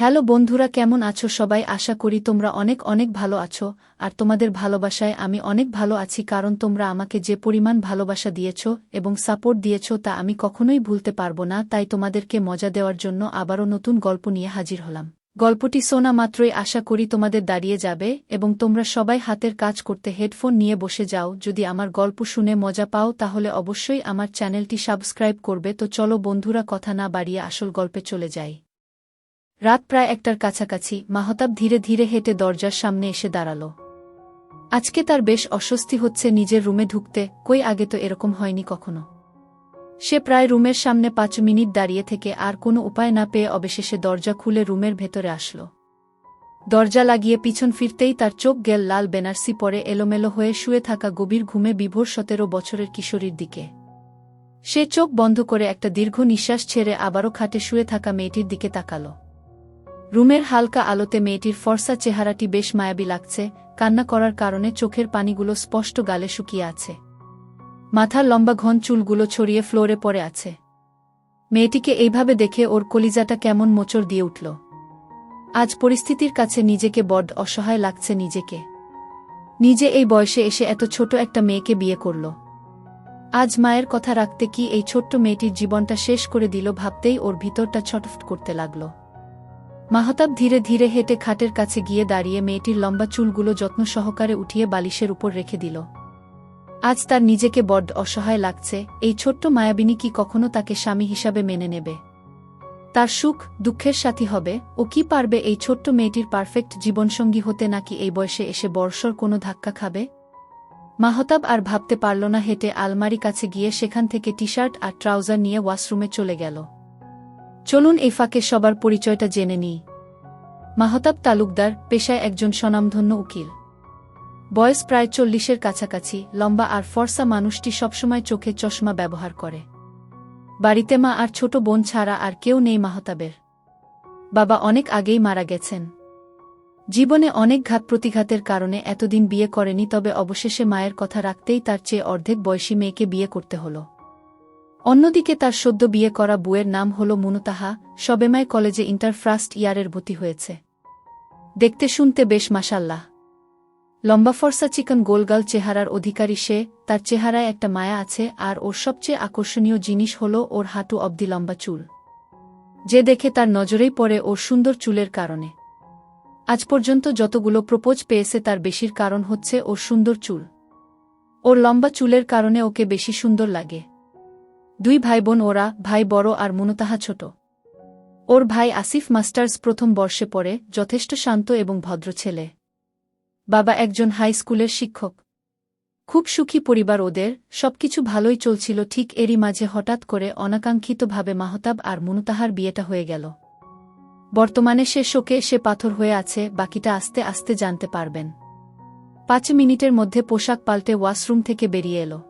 Hello বন্ধুরা, কেমন আছো সবাই? আশা করি তোমরা অনেক অনেক ভালো আছো, আর তোমাদের ভালোবাসায় আমি অনেক ভালো আছি, কারণ তোমরা আমাকে যে পরিমাণ ভালোবাসা দিয়েছ এবং সাপোর্ট দিয়েছ তা আমি কখনোই ভুলতে পারব না, তাই তোমাদেরকে মজা দেওয়ার জন্য আবারও নতুন গল্প নিয়ে হাজির হলাম। গল্পটি শোনা মাত্রই আশা করি তোমাদের দাঁড়িয়ে যাবে, এবং তোমরা সবাই হাতের কাজ করতে হেডফোন নিয়ে বসে যাও। যদি আমার গল্প শুনে মজা পাও, তাহলে অবশ্যই আমার চ্যানেলটি সাবস্ক্রাইব করবে। তো চলো বন্ধুরা, কথা না বাড়িয়ে আসল গল্পে চলে যাই। রাত প্রায় একটার কাছাকাছি মাহতাব ধীরে ধীরে হেঁটে দরজার সামনে এসে দাঁড়াল। আজকে তার বেশ অস্বস্তি হচ্ছে নিজের রুমে ঢুকতে, কই আগে তো এরকম হয়নি কখনো। সে প্রায় রুমের সামনে পাঁচ মিনিট দাঁড়িয়ে থেকে আর কোনো উপায় না পেয়ে অবশেষে দরজা খুলে রুমের ভেতরে আসল। দরজা লাগিয়ে পিছন ফিরতেই তার চোখ গেল লাল বেনারসি পরে এলোমেলো হয়ে শুয়ে থাকা গভীর ঘুমে বিভোর সতেরো বছরের কিশোরীর দিকে। সে চোখ বন্ধ করে একটা দীর্ঘ নিঃশ্বাস ছেড়ে আবারও খাটে শুয়ে থাকা মেয়েটির দিকে তাকালো। রুমের হালকা আলোতে মেয়েটির ফর্সা চেহারাটি বেশ মায়াবী লাগছে, কান্না করার কারণে চোখের পানিগুলো স্পষ্ট গালে শুকিয়ে আছে। মাথার লম্বা ঘন চুলগুলো ছড়িয়ে ফ্লোরে পড়ে আছে। মেয়েটিকে এইভাবে দেখে ওর কলিজাটা কেমন মোচড় দিয়ে উঠল। আজ পরিস্থিতির কাছে নিজেকে বড্ড অসহায় লাগছে নিজেকে। নিজে এই বয়সে এসে এত ছোট একটা মেয়েকে বিয়ে করল। আজ মায়ের কথা রাখতে কি এই ছোট্ট মেয়েটির জীবনটা শেষ করে দিল ভাবতেই ওর ভিতরটা ছটফট করতে লাগল। মাহতাব ধীরে ধীরে হেঁটে খাটের কাছে গিয়ে দাঁড়িয়ে মেয়েটির লম্বা চুলগুলো যত্ন সহকারে উঠিয়ে বালিশের উপর রেখে দিল। আজ তার নিজেকে বড্ড অসহায় লাগছে, এই ছোট্ট মায়াবিনী কি কখনো তাকে স্বামী হিসাবে মেনে নেবে? তার সুখ, দুঃখের সাথী হবে, ও কি পারবে এই ছোট্ট মেয়েটির পারফেক্ট জীবনসঙ্গী হতে নাকি এই বয়সে এসে বর্ষর কোনো ধাক্কা খাবে? মাহতাব আর ভাবতে পারল না হেঁটে আলমারি কাছে গিয়ে সেখান থেকে টি শার্ট আর ট্রাউজার নিয়ে ওয়াশরুমে চলে গেল। চলুন এই ফাঁকে সবার পরিচয়টা জেনে নিই। মাহতাব তালুকদার পেশায় একজন স্বনামধন্য উকিল। বয়স প্রায় চল্লিশের কাছাকাছি, লম্বা আর ফর্সা মানুষটি সবসময় চোখে চশমা ব্যবহার করে। বাড়িতে মা আর ছোট বোন ছাড়া আর কেউ নেই মাহতাবের। বাবা অনেক আগেই মারা গেছেন। জীবনে অনেক ঘাত প্রতিঘাতের কারণে এতদিন বিয়ে করেনি, তবে অবশেষে মায়ের কথা রাখতেই তার চেয়ে অর্ধেক বয়সী মেয়েকে বিয়ে করতে হলো। অন্যদিকে তার সদ্য বিয়ে করা বুয়ের নাম হল মুনুতাহা সবেমায় কলেজে ইন্টার ফার্স্ট ইয়ারের ভর্তি হয়েছে। দেখতে শুনতে বেশ মাসাল্লাহ লম্বা ফর্সা চিকন গোলগাল চেহারার অধিকারী সে, তার চেহারায় একটা মায়া আছে আর ওর সবচেয়ে আকর্ষণীয় জিনিস হল ওর হাঁটু অবধি লম্বা চুল। যে দেখে তার নজরেই পড়ে ওর সুন্দর চুলের কারণে। আজ পর্যন্ত যতগুলো প্রপোজ পেয়েছে তার বেশির কারণ হচ্ছে ওর সুন্দর চুল। ওর লম্বা চুলের কারণে ওকে বেশি সুন্দর লাগে। দুই ভাই বোন ওরা, ভাই বড় আর মুনতাহা ছোট। ওর ভাই আসিফ মাস্টার্স প্রথম বর্ষে পড়ে, যথেষ্ট শান্ত এবং ভদ্র ছেলে। বাবা একজন হাই স্কুলের শিক্ষক। খুব সুখী পরিবার ওদের, সবকিছু ভালোই চলছিল ঠিক এরই মাঝে হঠাৎ করে অনাকাঙ্ক্ষিতভাবে মাহতাব আর মুনতাহার বিয়েটা হয়ে গেল। বর্তমানে সে শোকে সে পাথর হয়ে আছে, বাকিটা আস্তে আস্তে জানতে পারবেন। পাঁচ মিনিটের মধ্যে পোশাক পাল্টে ওয়াশরুম থেকে বেরিয়ে এলো।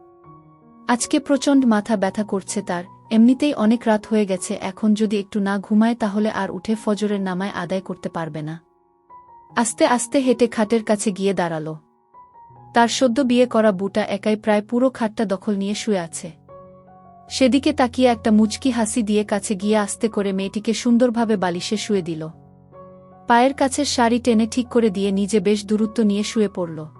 আজকে প্রচণ্ড মাথা ব্যথা করছে তার, এমনিতেই অনেক রাত হয়ে গেছে, এখন যদি একটু না ঘুমায় তাহলে আর উঠে ফজরের নামায় আদায় করতে পারবে না। আস্তে আস্তে হেঁটে খাটের কাছে গিয়ে দাঁড়াল। তার সদ্য বিয়ে করা বুটা একাই প্রায় পুরো খাটটা দখল নিয়ে শুয়ে আছে। সেদিকে তাকিয়ে একটা মুচকি হাসি দিয়ে কাছে গিয়ে আস্তে করে মেয়েটিকে সুন্দরভাবে বালিশে শুয়ে দিল। পায়ের কাছের শাড়ি টেনে ঠিক করে দিয়ে নিজে বেশ দূরত্ব নিয়ে শুয়ে পড়ল।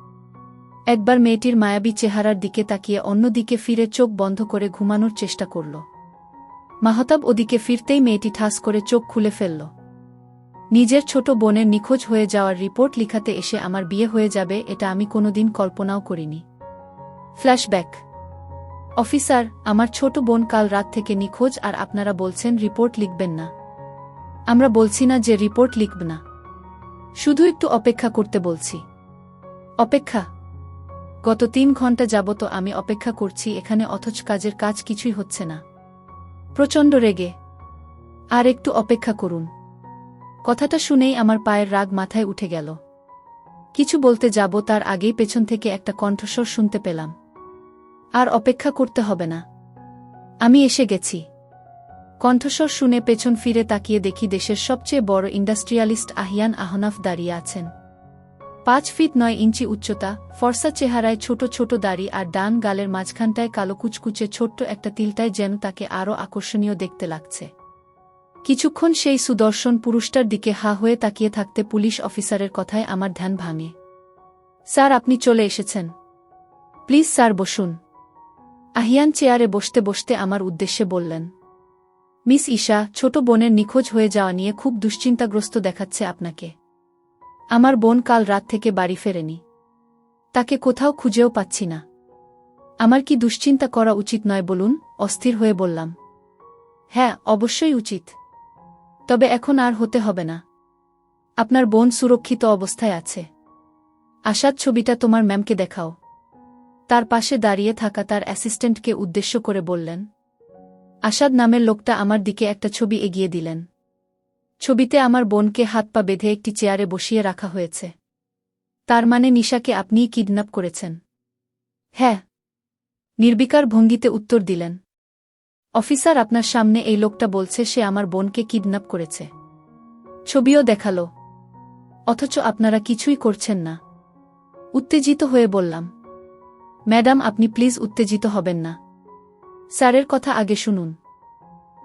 একবার মেয়েটির মায়াবী চেহারার দিকে তাকিয়ে অন্যদিকে ফিরে চোখ বন্ধ করে ঘুমানোর চেষ্টা করল। মাহতাব ওদিকে ফিরতেই মেয়েটি ঠাস করে চোখ খুলে ফেলল। নিজের ছোট বোনের নিখোঁজ হয়ে যাওয়ার রিপোর্ট লিখাতে এসে আমার বিয়ে হয়ে যাবে এটা আমি কোনোদিন কল্পনাও করিনি। ফ্ল্যাশব্যাক। অফিসার, আমার ছোট বোন কাল রাত থেকে নিখোঁজ আর আপনারা বলছেন রিপোর্ট লিখবেন না। আমরা বলছি না যে রিপোর্ট লিখব না। শুধু একটু অপেক্ষা করতে বলছি। অপেক্ষা। গত তিন ঘণ্টা যাবত আমি অপেক্ষা করছি এখানে, অথচ কাজের কাজ কিছুই হচ্ছে না। প্রচণ্ড রেগে। আর একটু অপেক্ষা করুন। কথাটা শুনেই আমার পায়ের রাগ মাথায় উঠে গেল। কিছু বলতে যাব, তার আগেই পেছন থেকে একটা কণ্ঠস্বর শুনতে পেলাম। আর অপেক্ষা করতে হবে না। আমি এসে গেছি। কণ্ঠস্বর শুনে পেছন ফিরে তাকিয়ে দেখি দেশের সবচেয়ে বড় ইন্ডাস্ট্রিয়ালিস্ট আহিয়ান আহনাফ দাঁড়িয়ে আছেন। পাঁচ ফিট নয় ইঞ্চি উচ্চতা, ফর্সা চেহারায় ছোট ছোট দাড়ি আর ডান গালের মাঝখানটায় কালো কুচকুচে ছোট্ট একটা তিলটায় যেন তাকে আরও আকর্ষণীয় দেখতে লাগছে। কিছুক্ষণ সেই সুদর্শন পুরুষটার দিকে হা হয়ে তাকিয়ে থাকতে পুলিশ অফিসারের কথায় আমার ধ্যান ভাঙে। স্যার, আপনি চলে এসেছেন। প্লিজ, স্যার, বসুন। আহিয়ান চেয়ারে বসতে বসতে আমার উদ্দেশ্যে বললেন, মিস ঈশা, ছোট বোনের নিখোঁজ হয়ে যাওয়া নিয়ে খুব দুশ্চিন্তাগ্রস্ত দেখাচ্ছে আপনাকে। আমার বোন কাল রাত থেকে বাড়ি ফেরেনি। তাকে কোথাও খুঁজেও পাচ্ছি না। আমার কি দুশ্চিন্তা করা উচিত নয় বলুন, অস্থির হয়ে বললাম। হ্যাঁ অবশ্যই উচিত। তবে এখন আর হতে হবে না। আপনার বোন সুরক্ষিত অবস্থায় আছে। আসাদ ছবিটা তোমার ম্যামকে দেখাও। তার পাশে দাঁড়িয়ে থাকা তার অ্যাসিস্ট্যান্টকে উদ্দেশ্য করে বললেন আসাদ নামের লোকটা আমার দিকে একটা ছবি এগিয়ে দিলেন। ছবিতে আমার বোনকে হাত পা বেঁধে একটি চেয়ারে বসিয়ে রাখা হয়েছে। তার মানে নিশাকে আপনিই কিডন্যাপ করেছেন। হ্যাঁ। নির্বিকার ভঙ্গিতে উত্তর দিলেন। অফিসার আপনার সামনে এই লোকটা বলছে সে আমার বোনকে কিডন্যাপ করেছে। ছবিও দেখাল। অথচ আপনারা কিছুই করছেন না। উত্তেজিত হয়ে বললাম, ম্যাডাম, আপনি প্লিজ উত্তেজিত হবেন না। স্যারের কথা আগে শুনুন।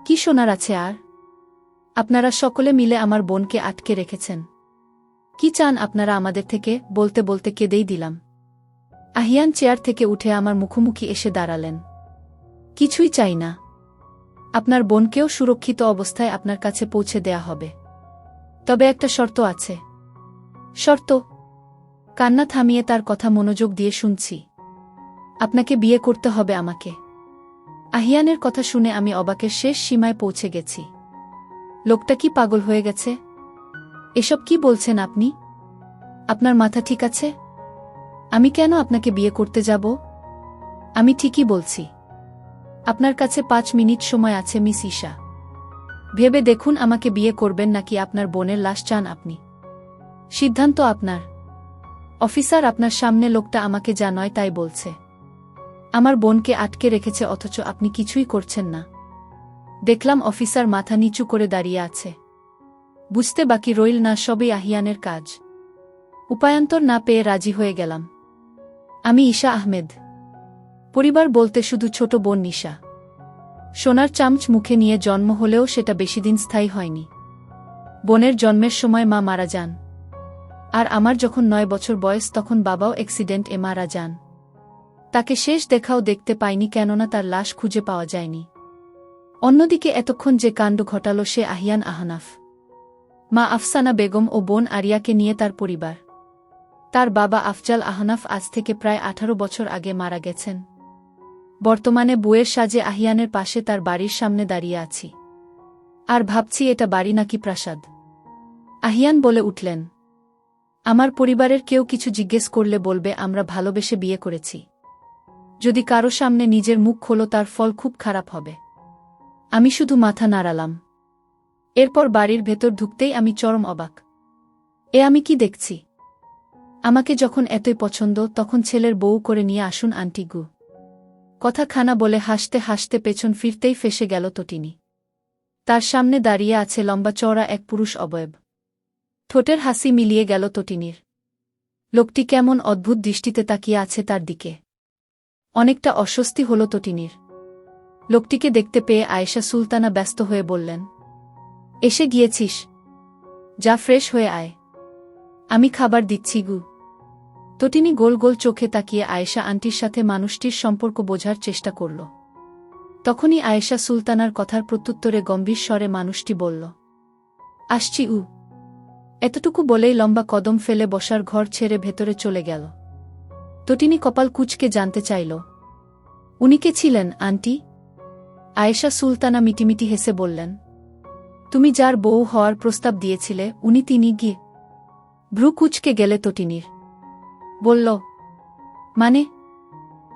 কি শোনার আছে আর? আপনারা সকলে মিলে আমার বোনকে আটকে রেখেছেন। কি চান আপনারা আমাদের থেকে? বলতে বলতে কেঁদেই দিলাম। আহিয়ান চেয়ার থেকে উঠে আমার মুখোমুখি এসে দাঁড়ালেন। কিছুই চাই না। আপনার বোনকেও সুরক্ষিত অবস্থায় আপনার কাছে পৌঁছে দেয়া হবে। তবে একটা শর্ত আছে। শর্ত, কান্না থামিয়ে তার কথা মনোযোগ দিয়ে শুনছি। আপনাকে বিয়ে করতে হবে আমাকে। আহিয়ানের কথা শুনে আমি অবাকের শেষ সীমায় পৌঁছে গেছি। লোকটা কি পাগল হয়ে গেছে? এসব কি বলছেন আপনি? আপনার মাথা ঠিক আছে? আমি কেন আপনাকে বিয়ে করতে যাব? আমি ঠিকই বলছি। আপনার কাছে পাঁচ মিনিট সময় আছে, মিস ঈশা। ভেবে দেখুন আমাকে বিয়ে করবেন নাকি আপনার বোনের লাশ চান আপনি। সিদ্ধান্ত আপনার। অফিসার আপনার সামনে লোকটা আমাকে যা নয় তাই বলছে। আমার বোনকে আটকে রেখেছে, অথচ আপনি কিছুই করছেন না। দেখলাম অফিসার মাথা নিচু করে দাঁড়িয়ে আছে। বুঝতে বাকি রইল না সবই আহিয়ানের কাজ। উপায়ান্তর না পেয়ে রাজি হয়ে গেলাম। আমি ঈশা আহমেদ। পরিবার বলতে শুধু ছোট বোন নিশা। সোনার চামচ মুখে নিয়ে জন্ম হলেও সেটা বেশিদিন স্থায়ী হয়নি। বোনের জন্মের সময় মা মারা যান। আর আমার যখন নয় বছর বয়স তখন বাবাও অ্যাক্সিডেন্ট এ মারা যান। তাকে শেষ দেখাও দেখতে পাইনি কেননা তার লাশ খুঁজে পাওয়া যায়নি। অন্যদিকে এতক্ষণ যে কাণ্ড ঘটাল সে আহিয়ান আহনাফ। মা আফসানা বেগম ও বোন আরিয়াকে নিয়ে তার পরিবার। তার বাবা আফজাল আহনাফ আজ থেকে প্রায় আঠারো বছর আগে মারা গেছেন। বর্তমানে বুয়ের সাজে আহিয়ানের পাশে তার বাড়ির সামনে দাঁড়িয়ে আছি। আর ভাবছি এটা বাড়ি নাকি প্রাসাদ। আহিয়ান বলে উঠলেন, আমার পরিবারের কেউ কিছু জিজ্ঞেস করলে বলবে আমরা ভালোবেসে বিয়ে করেছি। যদি কারও সামনে নিজের মুখ খোলো তার ফল খুব খারাপ হবে। আমি শুধু মাথা নাড়ালাম। এরপর বাড়ির ভেতর ঢুকতেই আমি চরম অবাক। এ আমি কি দেখছি? আমাকে যখন এতই পছন্দ, তখন ছেলের বউ করে নিয়ে আসুন আন্টিগু কথা খানা বলে হাসতে হাসতে পেছন ফিরতেই ফেসে গেল তটিনি। তার সামনে দাঁড়িয়ে আছে লম্বা চওড়া এক পুরুষ অবয়ব। ঠোঁটের হাসি মিলিয়ে গেল তটিনির। লোকটি কেমন অদ্ভুত দৃষ্টিতে তাকিয়ে আছে তার দিকে। অনেকটা অস্বস্তি হল তটিনির। লোকটিকে দেখতে পেয়ে আয়েশা সুলতানা ব্যস্ত হয়ে বললেন, এসে গিয়েছিস। যা ফ্রেশ হয়ে আয়। আমি খাবার দিচ্ছি গু। তটিনি গোল গোল চোখে তাকিয়ে আয়েশা আন্টির সাথে মানুষটির সম্পর্ক বোঝার চেষ্টা করল। তখনই আয়েশা সুলতানার কথার প্রত্যুত্তরে গম্ভীর স্বরে মানুষটি বলল, আসছি উ। এতটুকু বলেই লম্বা কদম ফেলে বসার ঘর ছেড়ে ভেতরে চলে গেল। তটিনি কপাল কুচকে জানতে চাইল, উনি কে ছিলেন, আন্টি? আয়েশা সুলতানা মিটিমিটি হেসে বললেন, তুমি যার বউ হওয়ার প্রস্তাব দিয়েছিলে, উনি তিনি গিয়ে ভ্রু কুচকে গেলে তটিনির বলল মানে?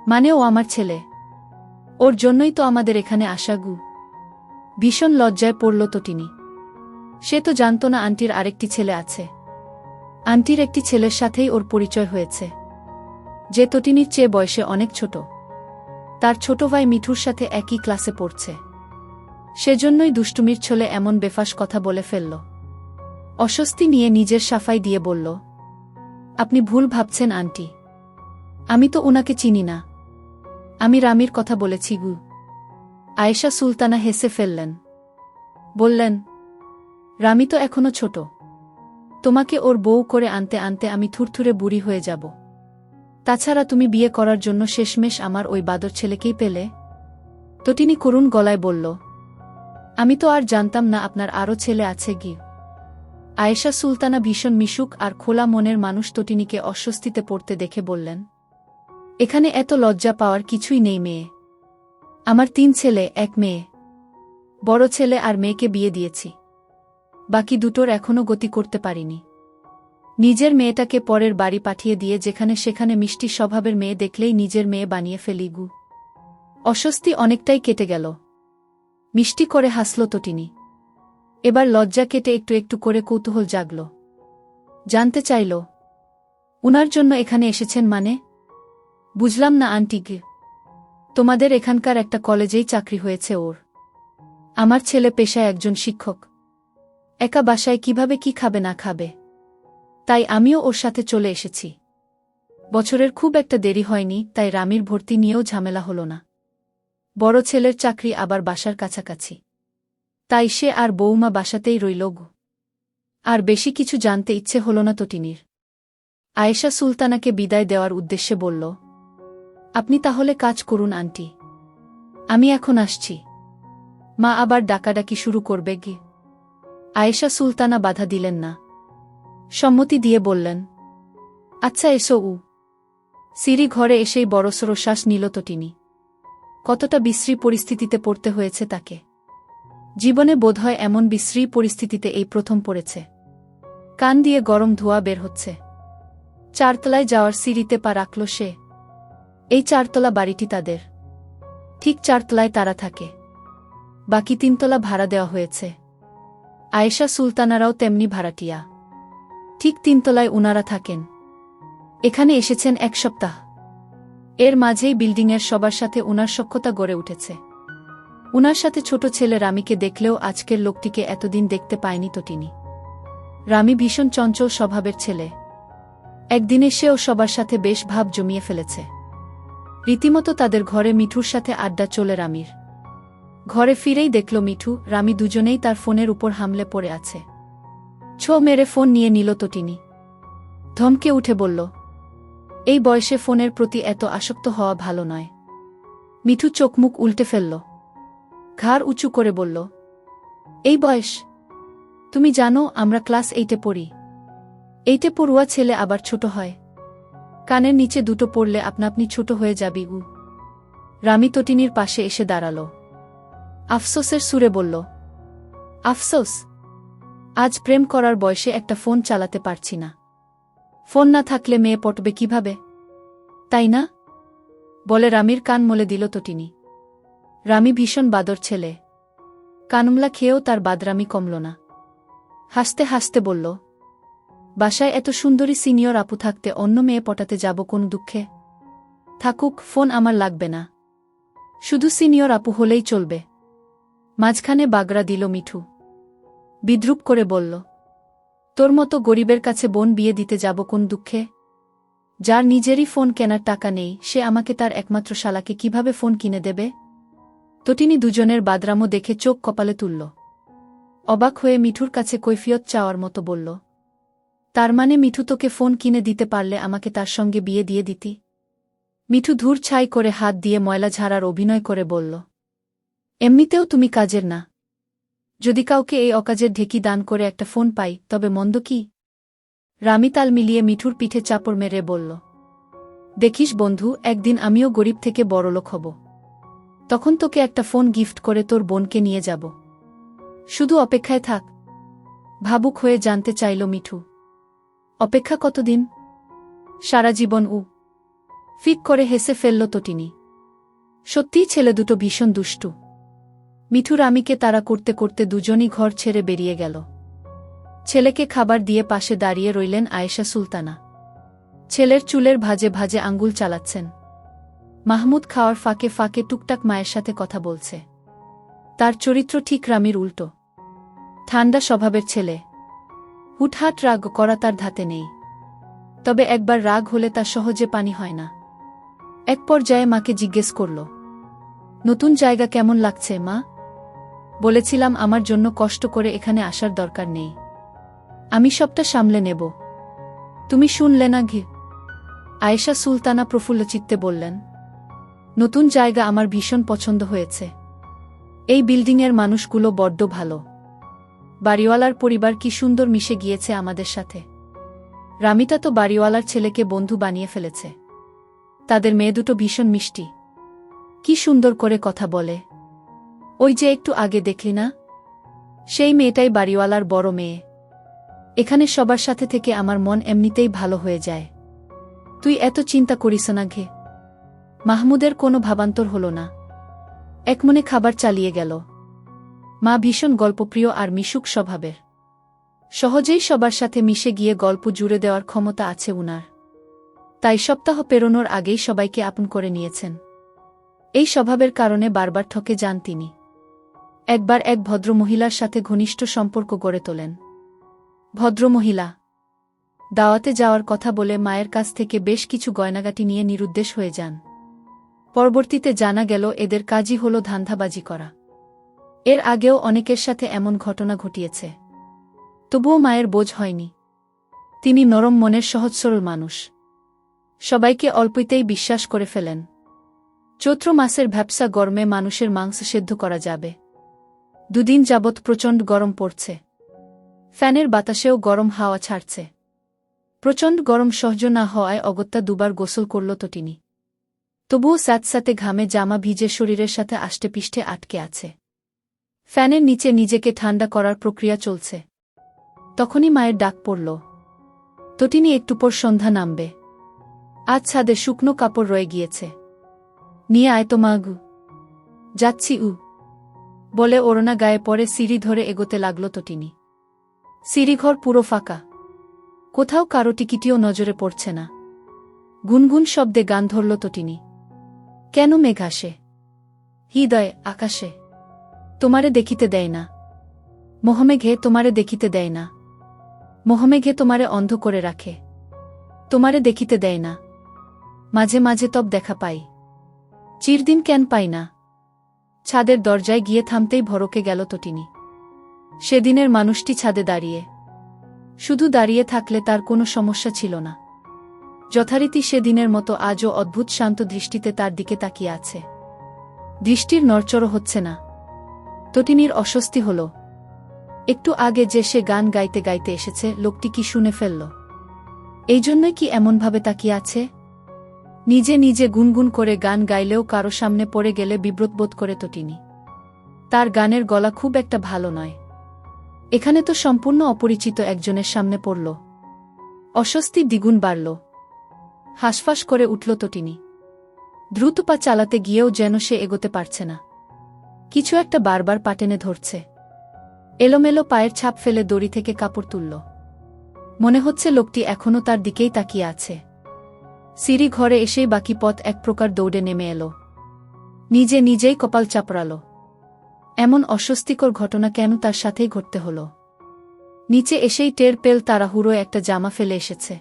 মানে ও আমার ছেলে। ওর জন্যই তো আমাদের এখানে আসা গু। ভীষণ লজ্জায় পড়ল তটিনি সে তো জানত না আন্টির আরেকটি ছেলে আছে। আন্টির একটি ছেলের সাথেই ওর পরিচয় হয়েছে। যে তটিনির চেয়ে বয়সে অনেক ছোট। তার ছোট ভাই মিঠুর সাথে একই ক্লাসে পড়ছে। সেজন্যই দুষ্টুমির ছলে এমন বেফাস কথা বলে ফেলল। অস্বস্তি নিয়ে নিজের সাফাই দিয়ে বলল, আপনি ভুল ভাবছেন, আন্টি। আমি তো ওনাকে চিনি না। আমি রামির কথা বলেছি, গু। আয়েশা সুলতানা হেসে ফেললেন। বললেন, রামি তো এখনও ছোট। তোমাকে ওর বউ করে আনতে আনতে আমি থুরথুরে বুড়ি হয়ে যাব। তাছাড়া তুমি বিয়ে করার জন্য শেষমেশ আমার ওই বাদর ছেলেকেই পেলে? তটিনী করুণ গলায় বলল, আমি তো আর জানতাম না আপনার আরও ছেলে আছে গি আয়েশা সুলতানা ভীষণ মিশুক আর খোলা মনের মানুষ তটিনীকে অস্বস্তিতে পড়তে দেখে বললেন, এখানে এত লজ্জা পাওয়ার কিছুই নেই মেয়ে। আমার তিন ছেলে, এক মেয়ে। বড় ছেলে আর মেয়েকে বিয়ে দিয়েছি। বাকি দুটোর এখনও গতি করতে পারিনি। নিজের মেয়েটাকে পরের বাড়ি পাঠিয়ে দিয়ে যেখানে সেখানে মিষ্টি স্বভাবের মেয়ে দেখলেই নিজের মেয়ে বানিয়ে ফেলি গু। অস্বস্তি অনেকটাই কেটে গেল। মিষ্টি করে হাসল তটিনী। এবার লজ্জা কেটে একটু একটু করে কৌতূহল জাগল। জানতে চাইল, উনার জন্য এখানে এসেছেন মানে? বুঝলাম না আন্টি তোমাদের এখানকার একটা কলেজেই চাকরি হয়েছে ওর। আমার ছেলে পেশায় একজন শিক্ষক। একা বাসায় কীভাবে কি খাবে না খাবে? তাই আমিও ওর সাথে চলে এসেছি। বছরের খুব একটা দেরি হয়নি, তাই রামির ভর্তি নিয়েও ঝামেলা হল না। বড় ছেলের চাকরি আবার বাসার কাছাকাছি। তাই সে আর বৌমা বাসাতেই রইল গো। আর বেশি কিছু জানতে ইচ্ছে হল না তটিনীর। আয়েশা সুলতানাকে বিদায় দেওয়ার উদ্দেশ্যে বলল, আপনি তাহলে কাজ করুন, আন্টি। আমি এখন আসছি। মা আবার ডাকাডাকি শুরু করবে গে। আয়েশা সুলতানা বাধা দিলেন না। সম্মতি দিয়ে বললেন আচ্ছা এসো উ। সিরি ঘরে এসেই বড়সড় শ্বাস নিল তটিনী কতটা বিশ্রী পরিস্থিতিতে পড়তে হয়েছে তাকে। জীবনে বোধহয় এমন বিশ্রী পরিস্থিতিতে এই প্রথম পড়েছে। কান দিয়ে গরম ধোয়া বের হচ্ছে। চারতলায় যাওয়ার সিঁড়িতে পা রাখল সে। এই চারতলা বাড়িটি তাদের। ঠিক চারতলায় তারা থাকে। বাকি তিনতলা ভাড়া দেওয়া হয়েছে। আয়েশা সুলতানারাও তেমনি ভাড়াটিয়া। ঠিক তিনতলায় উনারা থাকেন। এখানে এসেছেন এক সপ্তাহ। এর মাঝেই বিল্ডিংয়ের সবার সাথে উনার সক্ষতা গড়ে উঠেছে। উনার সাথে ছোট ছেলে রামিকে দেখলেও আজকের লোকটিকে এতদিন দেখতে পায়নি তো তিনি। রামি ভীষণ চঞ্চল স্বভাবের ছেলে। একদিনে সেও সবার সাথে বেশ ভাব জমিয়ে ফেলেছে। রীতিমতো তাদের ঘরে মিঠুর সাথে আড্ডা চলে রামির। ঘরে ফিরেই দেখল মিঠু, রামি দুজনেই তার ফোনের উপর হামলে পড়ে আছে। ছো মেরে ফোন নিয়ে নিল তো তিনি ধমকে উঠে বলল, এই বয়সে ফোনের প্রতি এত আসক্ত হওয়া ভালো নয়। মিঠু চোখমুখ উল্টে ফেলল, ঘাড় উঁচু করে বলল, এই বয়স, তুমি জানো আমরা ক্লাস এইটে পড়ি। এইটে পড়ুয়া ছেলে আবার ছোট হয়। কানের নিচে দুটো পড়লে আপনাপনি ছোট হয়ে যাবি উ রামি তটিনীর পাশে এসে দাঁড়াল। আফসোসের সুরে বলল, আফসোস আজ প্রেম করার বয়সে একটা ফোন চালাতে পারছি না। ফোন না থাকলে মেয়ে পটবে কীভাবে? তাই না? বলে রামির কান মলে দিল তটিনী। রামি ভীষণ বাদর ছেলে। কানুমলা খেয়েও তার বাদরামি কমল না। হাসতে হাসতে বলল, বাসায় এত সুন্দরী সিনিয়র আপু থাকতে অন্য মেয়ে পটাতে যাব কোন দুঃখে? থাকুক, ফোন আমার লাগবে না। শুধু সিনিয়র আপু হলেই চলবে। মাঝখানে বাগড়া দিল মিঠু। বিদ্রুপ করে বলল, তোর মতো গরিবের কাছে বোন বিয়ে দিতে যাব কোন দুঃখে? যার নিজেরই ফোন কেনার টাকা নেই, সে আমাকে তার একমাত্র শালাকে কীভাবে ফোন কিনে দেবে? তটিনি দুজনের বাদরামো দেখে চোখ কপালে তুলল। অবাক হয়ে মিঠুর কাছে কৈফিয়ত চাওয়ার মতো বলল, তার মানে মিঠু তোকে ফোন কিনে দিতে পারলে আমাকে তার সঙ্গে বিয়ে দিয়ে দিতি? মিঠু ধূর ছাই করে হাত দিয়ে ময়লা ঝাড়ার অভিনয় করে বলল, এমনিতেও তুমি কাজের না যদি কাউকে এই অকাজের ঢেকি দান করে একটা ফোন পাই, তবে মন্দ কি? রামি তাল মিলিয়ে মিঠুর পিঠে চাপড় মেরে বলল, দেখিস বন্ধু, একদিন আমিও গরিব থেকে বড়লোক হব। তখন তোকে একটা ফোন গিফট করে তোর বোনকে নিয়ে যাব। শুধু অপেক্ষায় থাক। ভাবুক হয়ে জানতে চাইল মিঠু। অপেক্ষা কতদিন? সারা জীবন উ। ফিক করে হেসে ফেলল তটিনি। সত্যিই ছেলে দুটো ভীষণ দুষ্টু। মিঠু রামিকে তারা করতে করতে দুজনই ঘর ছেড়ে বেরিয়ে গেল। ছেলেকে খাবার দিয়ে পাশে দাঁড়িয়ে রইলেন আয়েশা সুলতানা। ছেলের চুলের ভাজে ভাজে আঙ্গুল চালাচ্ছেন। মাহমুদ খাওয়ার ফাঁকে ফাঁকে টুকটাক মায়ের সাথে কথা বলছে। তার চরিত্র ঠিক রামির উল্টো। ঠান্ডা স্বভাবের ছেলে। হুটহাট রাগ করা তার ধাতে নেই। তবে একবার রাগ হলে তা সহজে পানি হয় না। এক পর্যায়ে মাকে জিজ্ঞেস করল, নতুন জায়গা কেমন লাগছে, মা? বলেছিলাম আমার জন্য কষ্ট করে এখানে আসার দরকার নেই। আমি সবটা সামলে নেব। তুমি শুনলে না ঘি। আয়েশা সুলতানা প্রফুল্লচিত্তে বললেন, নতুন জায়গা আমার ভীষণ পছন্দ হয়েছে। এই বিল্ডিংয়ের মানুষগুলো বড্ড ভালো। বাড়িওয়ালার পরিবার কি সুন্দর মিশে গিয়েছে আমাদের সাথে। রামিতা তো বাড়িওয়ালার ছেলেকে বন্ধু বানিয়ে ফেলেছে। তাদের মেয়ে দুটো ভীষণ মিষ্টি। কি সুন্দর করে কথা বলে। ওই যে একটু আগে দেখলি না? সেই মেয়েটাই বাড়িওয়ালার বড় মেয়ে। এখানে সবার সাথে থেকে আমার মন এমনিতেই ভালো হয়ে যায়। তুই এত চিন্তা করিস না ঘে। মাহমুদের কোনো ভাবান্তর হল না। এক মনে খাবার চালিয়ে গেল। মা ভীষণ গল্পপ্রিয় আর মিশুক স্বভাবের। সহজেই সবার সাথে মিশে গিয়ে গল্প জুড়ে দেওয়ার ক্ষমতা আছে উনার। তাই সপ্তাহ পেরোনোর আগেই সবাইকে আপন করে নিয়েছেন। এই স্বভাবের কারণে বারবার ঠকে যান তিনি। একবার এক ভদ্রমহিলার সাথে ঘনিষ্ঠ সম্পর্ক গড়ে তোলেন। ভদ্রমহিলা, দাওয়াতে যাওয়ার কথা বলে মায়ের কাছ থেকে বেশ কিছু গয়নাগাটি নিয়ে নিরুদ্দেশ হয়ে যান। পরবর্তীতে জানা গেল এদের কাজই হল ধান্ধাবাজি করা। এর আগেও অনেকের সাথে এমন ঘটনা ঘটিয়েছে। তবুও মায়ের বোঝ হয়নি। তিনি নরম মনের সহজ সরল মানুষ। সবাইকে অল্পইতেই বিশ্বাস করে ফেলেন। চৈত্র মাসের ভ্যাপসা গরমে মানুষের মাংস সেদ্ধ করা যাবে। দুদিন যাবৎ প্রচণ্ড গরম পড়ছে। ফ্যানের বাতাসেও গরম হাওয়া ছাড়ছে। প্রচণ্ড গরম সহ্য না হওয়ায় অগত্যা দুবার গোসল করল তো তিনি। তবুও স্যাঁতস্যাঁতে ঘামে জামা ভিজে শরীরের সাথে আষ্টেপিষ্টে আটকে আছে। ফ্যানের নিচে নিজেকে ঠান্ডা করার প্রক্রিয়া চলছে। তখনই মায়ের ডাক পড়ল। তটিনি একটু পর সন্ধ্যা নামবে। আজ ছাদে শুকনো কাপড় রয়ে গিয়েছে। নিয়ে আয় তো মাগু যাচ্ছি উ। বলে ওড়না গায়ে পরে সিঁড়ি ধরে এগোতে লাগল তটিনি। সিঁড়িঘর পুরো ফাঁকা। কোথাও কারও টিকিটিও নজরে পড়ছে না। গুনগুন শব্দে গান ধরল তটিনি। কেন মেঘ আসে? হৃদয় আকাশে। তোমারে দেখিতে দেয় না। মোহমেঘে তোমারে দেখিতে দেয় না। মোহমেঘে তোমারে অন্ধ করে রাখে। তোমারে দেখিতে দেয় না। মাঝে মাঝে তব দেখা পাই। চিরদিন কেন পাই না? ছাদের দরজায় গিয়ে থামতেই ভরকে গেল তটিনি। সেদিনের মানুষটি ছাদে দাঁড়িয়ে। শুধু দাঁড়িয়ে থাকলে তার কোনো সমস্যা ছিল না। যথারীতি সেদিনের মতো আজও অদ্ভুত শান্ত দৃষ্টিতে তার দিকে তাকিয়ে আছে। দৃষ্টির নড়চড় হচ্ছে না। তটিনীর অস্বস্তি হল। একটু আগে যে সে গান গাইতে গাইতে এসেছে, লোকটি কি শুনে ফেলল? এই জন্যই কি এমনভাবে তাকিয়ে আছে? নিজে নিজে গুনগুন করে গান গাইলেও কারও সামনে পড়ে গেলে বিব্রতবোধ করে তটিনি তার গানের গলা খুব একটা ভালো নয়। এখানে তো সম্পূর্ণ অপরিচিত একজনের সামনে পড়ল। অস্বস্তি দ্বিগুণ বাড়ল। হাসফাস করে উঠল তটিনি দ্রুত পা চালাতে গিয়েও যেন সে এগোতে পারছে না। কিছু একটা বারবার পাটেনে ধরছে। এলোমেলো পায়ের ছাপ ফেলে দড়ি থেকে কাপড় তুলল। মনে হচ্ছে লোকটি এখনও তার দিকেই তাকিয়ে আছে। সিঁড়ি ঘরে এসেই বাকি পথ এক প্রকার দৌড়ে নেমে এলো। নিজে নিজেই কপাল চাপড়াল। এমন অস্বস্তিকর ঘটনা কেন তার সাথেই ঘটতে হল? নিচে এসেই টের পেল তারা তাড়াহুড়ো একটা জামা ফেলে এসেছে।